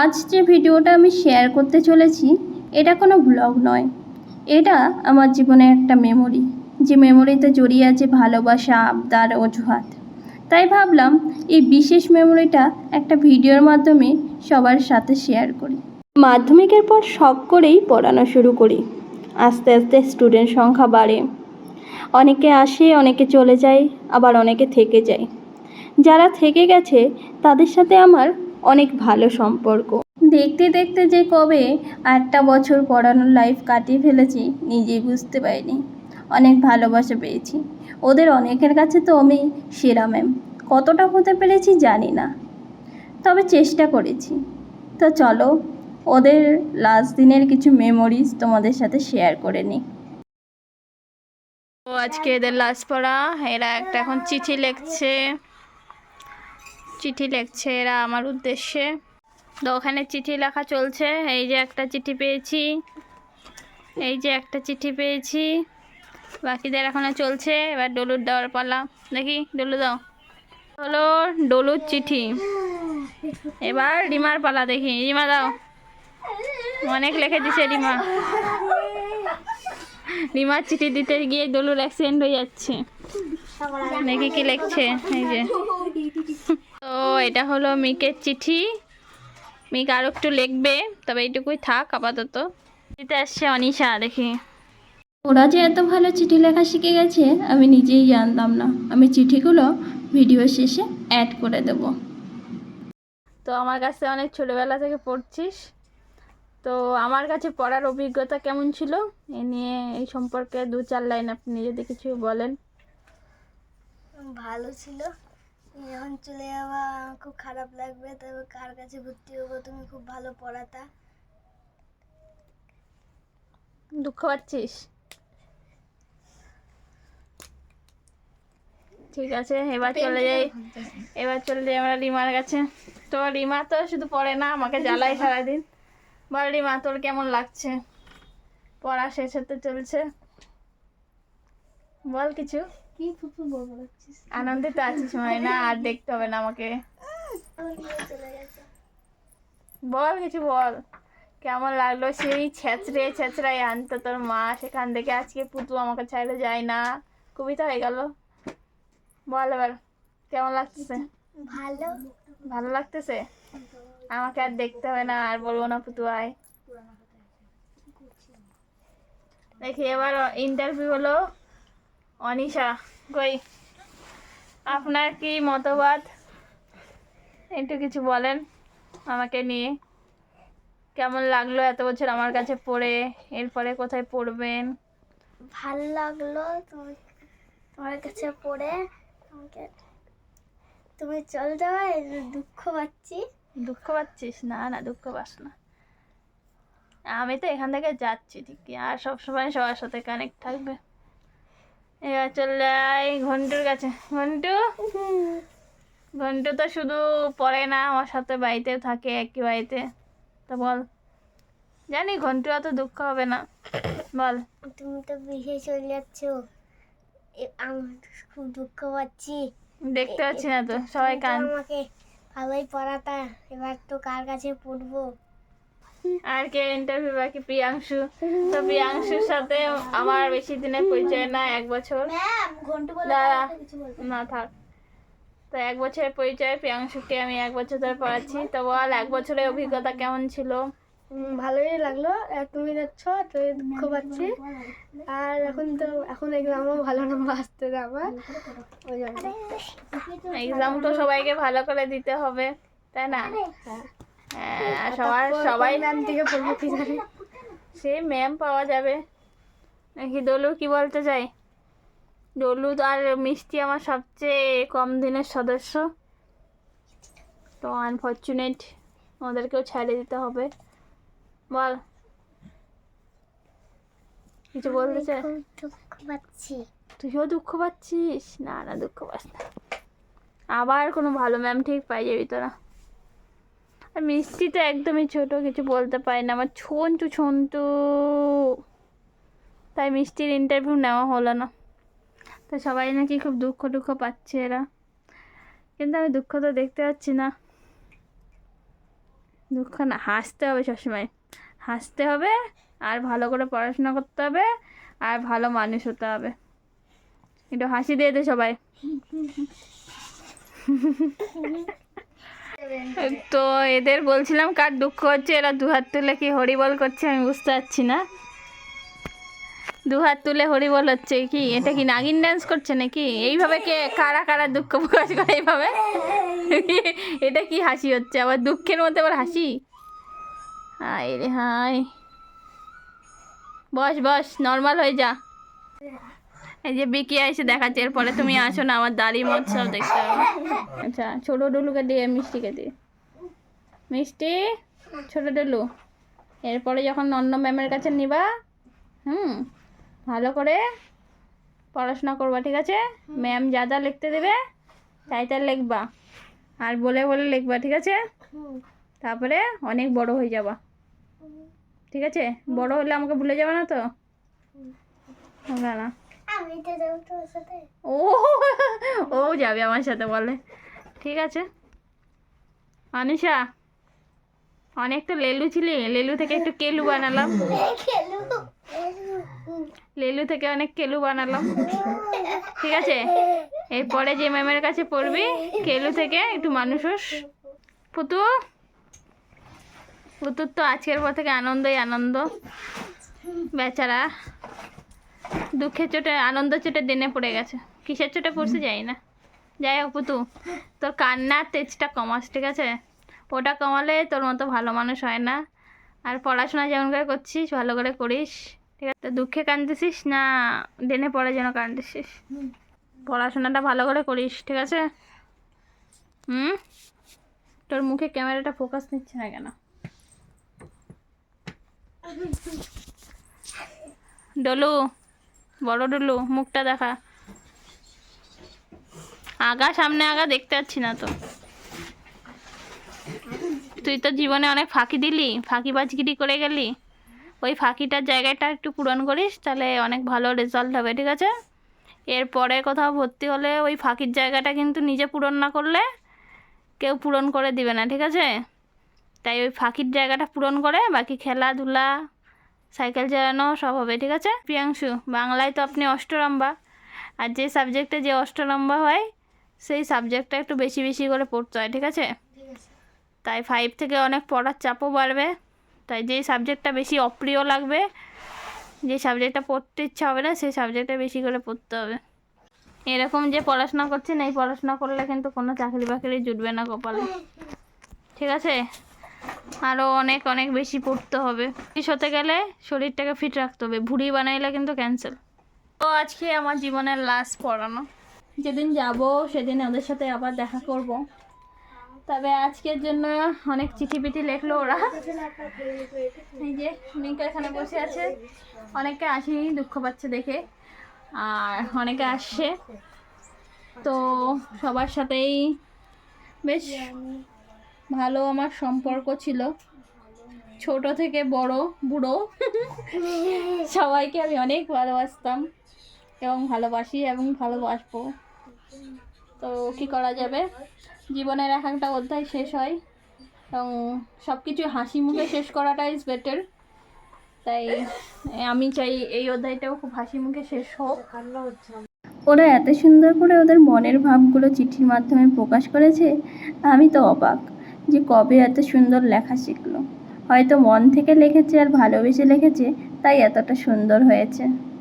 আজ যে ভিডিওটা আমি শেয়ার করতে চলেছি, এটা কোনো ব্লগ নয়। এটা আমার জীবনের একটা মেমোরি যে মেমোরিতে জড়িয়ে আছে ভালোবাসা, আবদার, অজুহাত। তাই ভাবলাম, এই বিশেষ মেমোরিটা একটা ভিডিওর মাধ্যমে সবার সাথে শেয়ার করি। মাধ্যমিকের পর শখ করেই পড়ানো শুরু করি। আস্তে আস্তে স্টুডেন্ট সংখ্যা বাড়ে। অনেকে আসে, অনেকে চলে যায়, আবার অনেকে থেকে যায়। যারা থেকে গেছে, তাদের সাথে আমার অনেক ভালো সম্পর্ক। দেখতে দেখতে যে কবে আটটা বছর পড়ানোর লাইফ কাটিয়ে ফেলেছি, নিজেই বুঝতে পারিনি। অনেক ভালোবাসা পেয়েছি। ওদের অনেকের কাছে তো আমি সেরা ম্যাম কতটা হতে পেরেছি জানি না। তবে চেষ্টা করেছি। তো চলো, ওদের লাস্ট দিনের কিছু মেমোরিজ তোমাদের সাথে শেয়ার করে নিই তো আজকে এদের লাস্ট পড়া, এরা একটা এখন চিঠি লিখছে। চিঠি লিখছে এরা আমার উদ্দেশ্যে। তো ওখানে চিঠি লেখা চলছে। এই যে একটা চিঠি পেয়েছি। এই যে একটা চিঠি পেয়েছি। বাকিদের এখনও চলছে। এবার ডলুর দেওয়ার পালা। দেখি, ডলু দাও। হলো ডলুর চিঠি। এবার রিমার পালা দেখি। রিমা দাও। অনেক লিখে দিছে রিমা। রিমার চিঠি দিতে গিয়ে ডলুর অ্যাক্সিডেন্ট হয়ে যাচ্ছে। দেখি কি লিখছে। এই যে। তো এটা হলো মিকের চিঠি। মিক আরও একটু লিখবে তবে এইটুকুই থাক আপাতত। দিতে আসছে অনিশা দেখি। ওরা যে এত ভালো চিঠি লেখা শিখে গেছে আমি নিজেই জানতাম না। আমি চিঠিগুলো ভিডিও শেষে অ্যাড করে দেবো। তো আমার কাছে অনেক ছোটোবেলা থেকে পড়ছিস। তো আমার কাছে পড়ার অভিজ্ঞতা কেমন ছিল? এ নিয়ে এই সম্পর্কে দু চার লাইন আপনি যদি কিছু বলেন। ভালো ছিল। যখন চলে যাওয়া খুব খারাপ লাগবে তবে কার কাছে ভর্তি হব? তুমি খুব ভালো পড়াতা। দুঃখ পাচ্ছিস? ঠিক আছে এবার চলে যাই। এবার চলে যাই আমরা রিমার কাছে। তো রিমা তো শুধু পড়ে না আমাকে জ্বালায় সারাদিন। বল রিমা তোর কেমন লাগছে? পড়া শেষ হতে চলছে। বল কিছু। কি ফুপু বলব লাগছিস আনন্দিত আছিস মানে না আর দেখতে হবে না আমাকে। বল কিছু বল। কেমন লাগল সেই ছেঁচড়ে ছেঁচড়াই আনতো তোর মা? সেখান থেকে আজকে পুতু আমাকে ছাইড়ে যায় না। কবিতা হয়ে গেল। বল এবার কেমন লাগতেছে? ভালো। ভালো লাগতেছে? আমাকে আর দেখতে হবে না আর বলব না পুতু আয়। দেখি এবার ইন্টারভিউ হলো। অনিশা কই? আপনার কি মতবাদ? একটু কিছু বলেন আমাকে নিয়ে। কেমন লাগল এত বছর আমার কাছে পড়ে? এরপরে কোথায় পড়বেন? ভালো লাগল তুমি তোমার কাছে পড়ে। আমাকে তুমি চলে যাওয়ায় দুঃখ পাচ্ছি। দুঃখ পাচ্ছিস? না না দুঃখ পাস না। আমি তো এখান থেকে যাচ্ছি ঠিকই আর সবসময় সবার সাথে কানেক্ট থাকবে। এবার চলে যাই ঘন্টুর কাছে। ঘন্টু? ঘন্টু তো শুধু পড়ে না আমার সাথে বাড়িতেও থাকে একই বাড়িতে। তো বল জানি ঘন্টু অত দুঃখ হবে না। বল। তুমি তো বিশে চলে যাচ্ছ। আমি খুব দুঃখ পাচ্ছি। দেখতে পাচ্ছি না তো সবাই কান আমাকে ভালোই পড়াতা। এবার তো কার কাছে পড়ব? আর কে ইন্টারভিউ বাকি? প্রিয়াংশু। তো প্রিয়াংশুর সাথে আমার বেশি দিনের পরিচয় না এক বছর। দাঁড়া। না থাক। তো এক বছরের পরিচয় প্রিয়াংশুকে আমি এক বছর ধরে পড়াচ্ছি। তো বল এক বছরের অভিজ্ঞতা কেমন ছিল? ভালোই লাগল। তুমি যাচ্ছ তো দুঃখ পাচ্ছি। আর এখন তো এখন এক্সামও ভালো নম্বর আসতে আমার ওই জন্য। এক্সাম তো সবাইকে ভালো করে দিতে হবে তাই না? হ্যাঁ। সবার সবাই ম্যাম থেকে পড়ব কি জানি? সে ম্যাম পাওয়া যাবে। নাকি দলু কি বলতে চাই? দলু আর মিষ্টি আমার সবচেয়ে কম দিনের সদস্য। তো আনফর্চুনেট ওদেরকেও ছেড়ে দিতে হবে। বল। কিছু বলতে চাই? দুঃখ পাচ্ছি। তুইও দুঃখ পাচ্ছিস? না না দুঃখ পাস না। আবার কোনো ভালো ম্যাম ঠিক পাই যাবি তোরা আর মিষ্টি তো একদমই ছোট, কিছু বলতে পারি না। আমার ছন্তু ছন্তু তাই মিষ্টির ইন্টারভিউ নেওয়া হলো না। তো সবাই নাকি খুব দুঃখ টুঃখ পাচ্ছে এরা। কিন্তু আমি দুঃখ তো দেখতে পাচ্ছি না। দুঃখ না, হাসতে হবে সবসময়। হাসতে হবে, আর ভালো করে পড়াশোনা করতে হবে, আর ভালো মানুষ হতে হবে। একটু হাসি দিয়ে দে সবাই। তো এদের বলছিলাম কার দুঃখ হচ্ছে, এরা দু হাত তুলে কি হরিবল করছে আমি বুঝতে পারছি না। দু হাত তুলে হরিবল হচ্ছে কি? এটা কি নাগিন ডান্স করছে নাকি? এইভাবে কে, কারা কারা দুঃখ প্রকাশ করে এইভাবে? এটা কি হাসি হচ্ছে? আবার দুঃখের মধ্যে আবার হাসি? হায় রে হায়। বস বস নর্মাল হয়ে যা। এই যে বিকি এসে দেখাচ্ছে এরপরে তুমি আসো না আমার দাড়ি মত সব দেখতে হবে। আচ্ছা ছোটো ডুলুকে দিয়ে মিষ্টিকে দিয়ে। মিষ্টি ছোটো ডুলু। এরপরে যখন অন্য ম্যামের কাছে নিবা হুম ভালো করে পড়াশোনা করবা ঠিক আছে? ম্যাম যা যা লিখতে দেবে তাই তাই লিখবা। আর বলে বলে লিখবা ঠিক আছে? তারপরে অনেক বড় হয়ে যাবা। ঠিক আছে? বড় হলে আমাকে ভুলে যাবে না তো? না। আমি তো ও ও যাবে আমার সাথে বলে। ঠিক আছে। অনিশা অনেক তো লেলু ছিলি? লেলু থেকে একটু কেলু বানালাম। লেলু থেকে অনেক কেলু বানালাম। ঠিক আছে? এরপরে যে ম্যামের কাছে পড়বি, কেলু থেকে একটু মানুষ হোস। পুতু, পুতুর তো আজকের পর থেকে আনন্দই আনন্দ। বেচারা। দুঃখের চোটে আনন্দ চোটে দিনে পড়ে গেছে। কিসের চোটে পড়ছে যাই না। যাই হোক পুতু তোর কান্নার তেজটা কমাস ঠিক আছে? ওটা কমালে তোর মতো ভালো মানুষ হয় না। আর পড়াশোনা যেমন করে করছিস ভালো করে করিস ঠিক আছে? দুঃখে কাঁদতেছিস না দিনে পড়ে যেন কাঁদতেছিস পড়াশোনাটা ভালো করে করিস ঠিক আছে? হুম? তোর মুখে ক্যামেরাটা ফোকাস নিচ্ছে না কেন? ডলু বড় ডলু, মুখটা দেখা। আগা, সামনে আগা দেখতে পাচ্ছি না তো। তুই তো জীবনে অনেক ফাঁকি দিলি, ফাঁকি বাজগিরি করে গেলি। ওই ফাঁকিটার জায়গাটা একটু পূরণ করিস, তাহলে অনেক ভালো রেজাল্ট হবে, ঠিক আছে? এরপরে কোথাও ভর্তি হলে ওই ফাঁকির জায়গাটা কিন্তু নিজে পূরণ না করলে কেউ পূরণ করে দিবে না, ঠিক আছে? তাই ওই ফাঁকির জায়গাটা পূরণ করে বাকি খেলাধুলা সাইকেল চালানো সব হবে ঠিক আছে? প্রিয়াংশু বাংলায় তো আপনি অষ্টরম্বা আর যে সাবজেক্টে যে অষ্টরম্বা হয় সেই সাবজেক্টটা একটু বেশি বেশি করে পড়তে হয় ঠিক আছে? তাই ফাইভ থেকে অনেক পড়ার চাপও বাড়বে। তাই যেই সাবজেক্টটা বেশি অপ্রিয় লাগবে যে সাবজেক্টটা পড়তে ইচ্ছা হবে না সেই সাবজেক্টটা বেশি করে পড়তে হবে। এরকম যে পড়াশোনা করছেন এই পড়াশোনা করলে কিন্তু কোনো চাকরি বাকরি জুটবে না কপালে। ঠিক আছে? আরও অনেক অনেক বেশি পড়তে হবে। ফিস হতে গেলে শরীরটাকে ফিট রাখতে হবে। ভুড়ি বানাইলে কিন্তু ক্যান্সেল তো আজকে আমার জীবনের লাস্ট পড়ানো। যেদিন যাব, সেদিন ওদের সাথে আবার দেখা করব। তবে আজকের জন্য অনেক চিঠি পিঠি লেখলো ওরা। এই যে মিকা এখানে বসে আছে। অনেকে আসেনি, দুঃখ পাচ্ছে দেখে। আর অনেকে আসছে। তো সবার সাথেই বেশ ভালো আমার সম্পর্ক ছিল। ছোট থেকে বড় বুড়ো। সবাইকে আমি অনেক ভালোবাসতাম এবং ভালোবাসি এবং ভালোবাসবো। তো কি করা যাবে? জীবনের এক একটা অধ্যায় শেষ হয় এবং সব কিছু হাসি মুখে শেষ করাটা ইজ বেটার তাই আমি চাই এই অধ্যায়টাও খুব হাসি মুখে শেষ হোক। ওরা এত সুন্দর করে ওদের মনের ভাবগুলো চিঠির মাধ্যমে প্রকাশ করেছে আমি তো অবাক। যে কবে এত সুন্দর লেখা শিখলো। হয়তো মন থেকে লিখেছে আর ভালোবেসে লিখেছে, তাই এতটা সুন্দর হয়েছে।